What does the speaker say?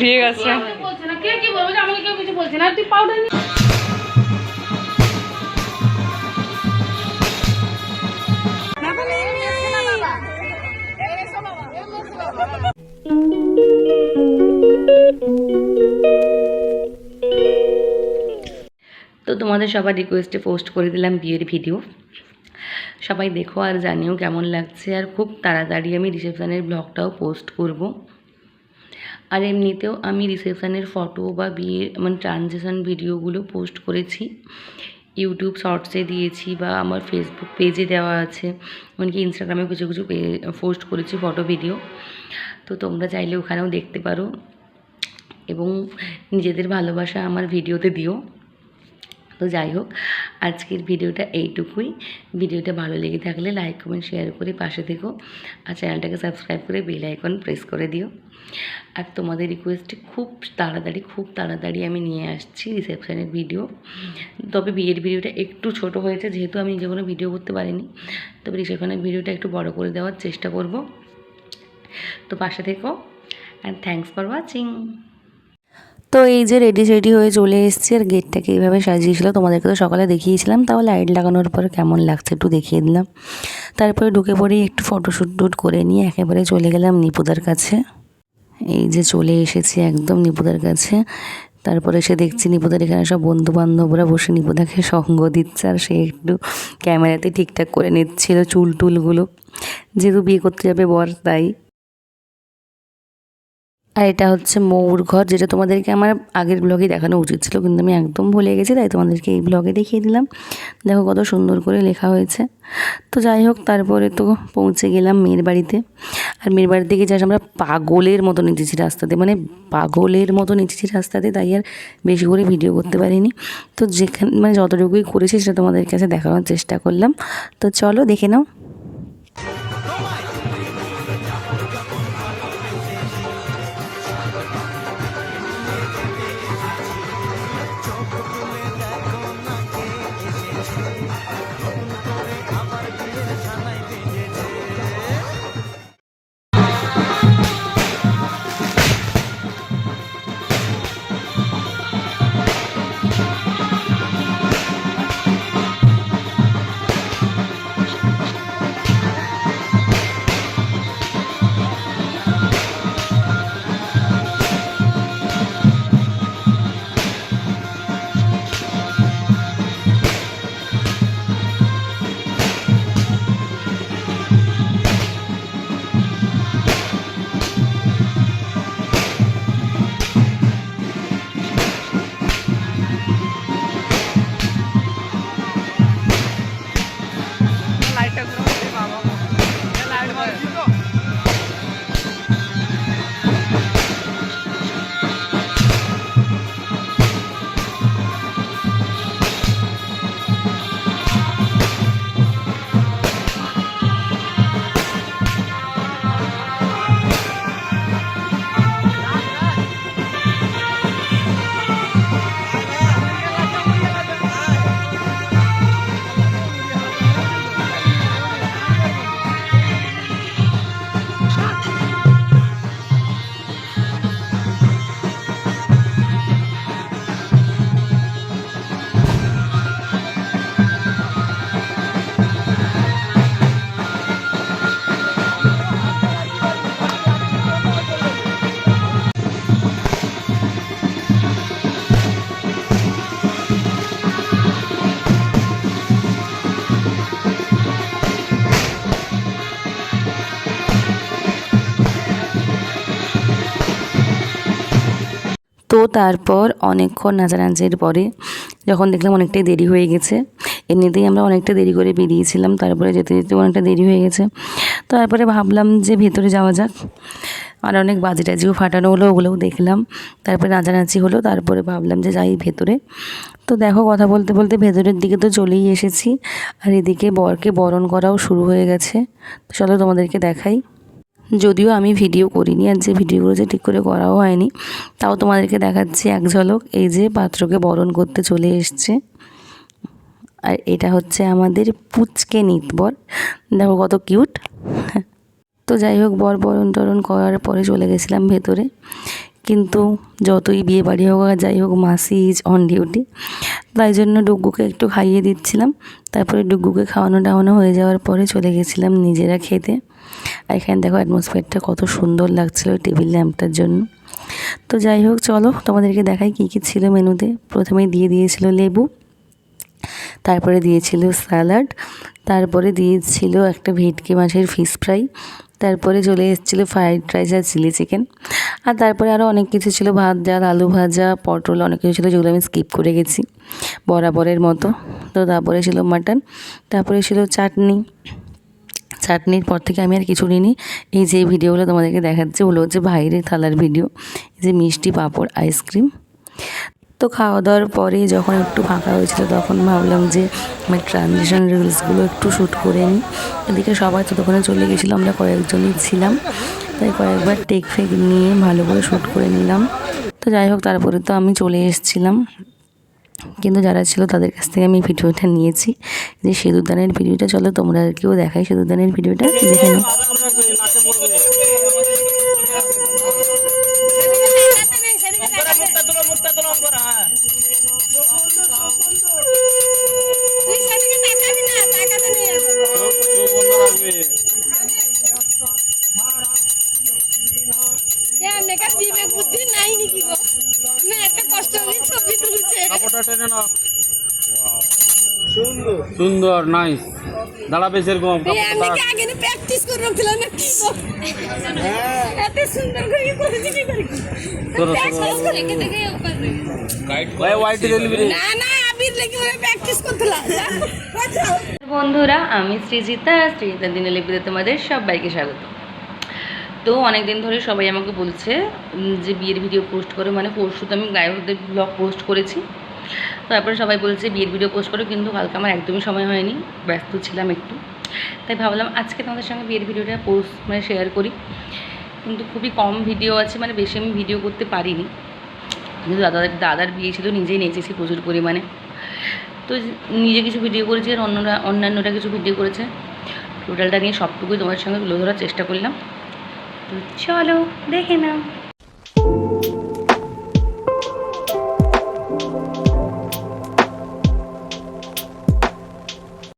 ঠিক আছে। তো তোমাদের সবার রিকোয়েস্টে পোস্ট করে দিলাম বিয়ের ভিডিও সবাই দেখো আর জানিও কেমন লাগছে আর খুব তাড়াতাড়ি আমি রিসেপশানের ব্লগটাও পোস্ট করব। আর এমনিতেও আমি রিসেপশানের ফটো বা বিয়ের মানে ট্রানজেকশান ভিডিওগুলো পোস্ট করেছি। ইউটিউব শর্টসে দিয়েছি বা আমার ফেসবুক পেজে দেওয়া আছে। এমনকি ইনস্টাগ্রামে কিছু কিছু পোস্ট করেছি ফটো ভিডিও তো তোমরা চাইলে ওখানেও দেখতে পারো। এবং নিজেদের ভালোবাসা আমার ভিডিওতে দিও। তো যাই হোক, আজকের ভিডিওটা এইটুকুই। ভিডিওটা ভালো লেগে থাকলে লাইক কমেন্ট শেয়ার করে পাশে থেকো। আর চ্যানেলটাকে সাবস্ক্রাইব করে বেল আইকন প্রেস করে দিও। আর তোমাদের রিকোয়েস্টে খুব তাড়াতাড়ি খুব তাড়াতাড়ি আমি নিয়ে আসছি রিসেপশনের ভিডিও তবে বিয়ের ভিডিওটা একটু ছোট হয়েছে, যেহেতু আমি যে কোনো ভিডিও করতে পারিনি। তবে রিসেপশনের ভিডিওটা একটু বড় করে দেওয়ার চেষ্টা করব। তো পাশে থেকো। অ্যান্ড থ্যাংকস ফর ওয়াচিং তো এই যে রেডি সেডি হয়ে চলে এসেছি আর গেটটাকে এইভাবে সাজিয়েছিল, তোমাদেরকে তো সকালে দেখিয়েছিলাম তাও লাইট লাগানোর পর কেমন লাগছে একটু দেখিয়ে দিলাম। তারপরে ঢুকে পড়েই একটু ফটোশ্যুট টুট করে নিয়ে একেবারে চলে গেলাম নিপুদার কাছে। এই যে চলে এসেছি একদম নিপুদার কাছে। তারপরে সে দেখছি নিপুদার এখানে সব বন্ধু বান্ধবরা বসে নিপুদাকে সঙ্গ দিচ্ছে আর সে একটু ক্যামেরাতে ঠিকঠাক করে নিচ্ছিল চুল টুলগুলো যেহেতু বিয়ে করতে যাবে বর, তাই আর এটা হচ্ছে মৌর ঘর, যেটা তোমাদেরকে আমার আগের ব্লগে দেখানো উচিত ছিল, কিন্তু আমি একদম ভুলে গেছি, তাই তোমাদেরকে এই ব্লগে দেখিয়ে দিলাম। দেখো কত সুন্দর করে লেখা হয়েছে। তো যাই হোক, তারপরে তো পৌঁছে গেলাম মেয়ের বাড়িতে। আর মেয়ের বাড়ি থেকে যাস আমরা পাগলের মতো নেচেছি রাস্তাতে মানে পাগলের মতো নেচেছি রাস্তাতে, তাই আর বেশি করে ভিডিও করতে পারিনি। তো যেখানে মানে যতটুকুই করেছি সেটা তোমাদের কাছে দেখানোর চেষ্টা করলাম। তো চলো দেখে নাও। তো তারপর অনেকক্ষণ নাচানাচির পরে যখন দেখলাম অনেকটাই দেরি হয়ে গেছে, এমনিতেই আমরা অনেকটা দেরি করে বেরিয়েছিলাম, তারপরে যেতে যেতে অনেকটা দেরি হয়ে গেছে। তারপরে ভাবলাম যে ভেতরে যাওয়া যাক। আর অনেক বাজি টাজিও ফাটানো হলো, ওগুলোও দেখলাম। তারপরে নাচানাচি হলো, তারপরে ভাবলাম যে যাই ভেতরে। তো দেখো, কথা বলতে বলতে ভেতরের দিকে তো চলেই এসেছি। আর এদিকে বরকে বরণ করাও শুরু হয়ে গেছে। চলো তোমাদেরকে দেখাই। যদিও আমি ভিডিও করিনি আর যে ভিডিওগুলো যে ঠিক করে করাও হয়নি, তাও তোমাদেরকে দেখাচ্ছি এক ঝলক। এই যে পাত্রকে বরণ করতে চলে এসছে। আর এটা হচ্ছে আমাদের পুচকে নিতবর। দেখো কত কিউট। তো যাই হোক, বর বরণ টরণ করার পরে চলে গেছিলাম ভেতরে। কিন্তু যতই বিয়ে বাড়ি হোক আর যাই হোক, মাসি ইজ অন ডিউটি তাই জন্য ডুগ্গুকে একটু খাইয়ে দিচ্ছিলাম। তারপরে ডুগ্গুকে খাওয়ানো টাওয়ানো হয়ে যাওয়ার পরে চলে গেছিলাম নিজেরা খেতে। আর এখানে দেখো অ্যাটমসফিয়ারটা কত সুন্দর লাগছিল টেবিল ল্যাম্পটার জন্য। তো যাই হোক, চলো তোমাদেরকে দেখাই কী কী ছিল মেনুতে। প্রথমেই দিয়ে দিয়েছিল লেবু, তারপরে দিয়েছিল স্যালাড তারপরে দিয়েছিল একটা ভেটকি মাছের ফিশ ফ্রাই তারপরে চলে এসেছিল ফ্রাইড রাইস আর চিলি চিকেন আর তারপরে আরও অনেক কিছু ছিল, ভাত, ডাল, আলু ভাজা, পটল, অনেক কিছু ছিল যেগুলো আমি স্কিপ করে গেছি, বরাবরের মতো। তো তারপরে ছিল মাটন তারপরে ছিল চাটনি চাটনির পর থেকে আমি আর কিছু নিইনি। এই যে ভিডিওগুলো তোমাদেরকে দেখাচ্ছে, ওগুলো হচ্ছে বাইরের থালার ভিডিও। যে মিষ্টি পাঁপড়, আইসক্রিম। তো খাওয়া দাওয়ার পরে যখন একটু ফাঁকা হয়েছিল, তখন ভাবলাম যে আমি ট্রানজিশন রিলসগুলো একটু শ্যুট করে নিই। এদিকে সবাই ততক্ষণে চলে গেছিল, আমরা কয়েকজনই ছিলাম। তাই কয়েকবার টেক ফেক নিয়ে ভালো করে শ্যুট করে নিলাম। তো যাই হোক, তারপরে তো আমি চলে এসেছিলাম। কিন্তু যারা ছিল তাদের কাছ থেকে আমি ভিডিওটা নিয়েছি। যে সিঁদুরদানের ভিডিওটা, চলো তোমরা কেউ দেখাই সেদুদানের ভিডিওটা, দেখে নাও। না না। আবির লেগে ওরা প্র্যাকটিস করতেলা বন্ধুরা আমি সৃজিতা সৃজিতা দিনে লিপিতে তোমাদের সবাইকে স্বাগত। তো অনেক দিন ধরে সবাই আমাকে বলছে যে বিয়ের ভিডিও পোস্ট করে মানে পরশু তো আমি গায়কদের ব্লগ পোস্ট করেছি। তারপরে সবাই বলছে, বিয়ের ভিডিও পোস্ট করো, কিন্তু কালকে আমার একদমই সময় হয়নি, ব্যস্ত ছিলাম একটু। তাই ভাবলাম আজকে তোমাদের সঙ্গে বিয়ের ভিডিওটা পোস্ট মানে শেয়ার করি। কিন্তু খুবই কম ভিডিও আছে মানে বেশি আমি ভিডিও করতে পারিনি। কিন্তু দাদার দাদার বিয়ে ছিল, নিজেই নেচেছি প্রচুর পরিমাণে। তো নিজে কিছু ভিডিও করেছি আর অন্যরা, অন্যান্যরা কিছু ভিডিও করেছে। টোটালটা নিয়ে সবটুকুই তোমার সঙ্গে তুলে ধরার চেষ্টা করলাম। তো চলো, দেখে নাও।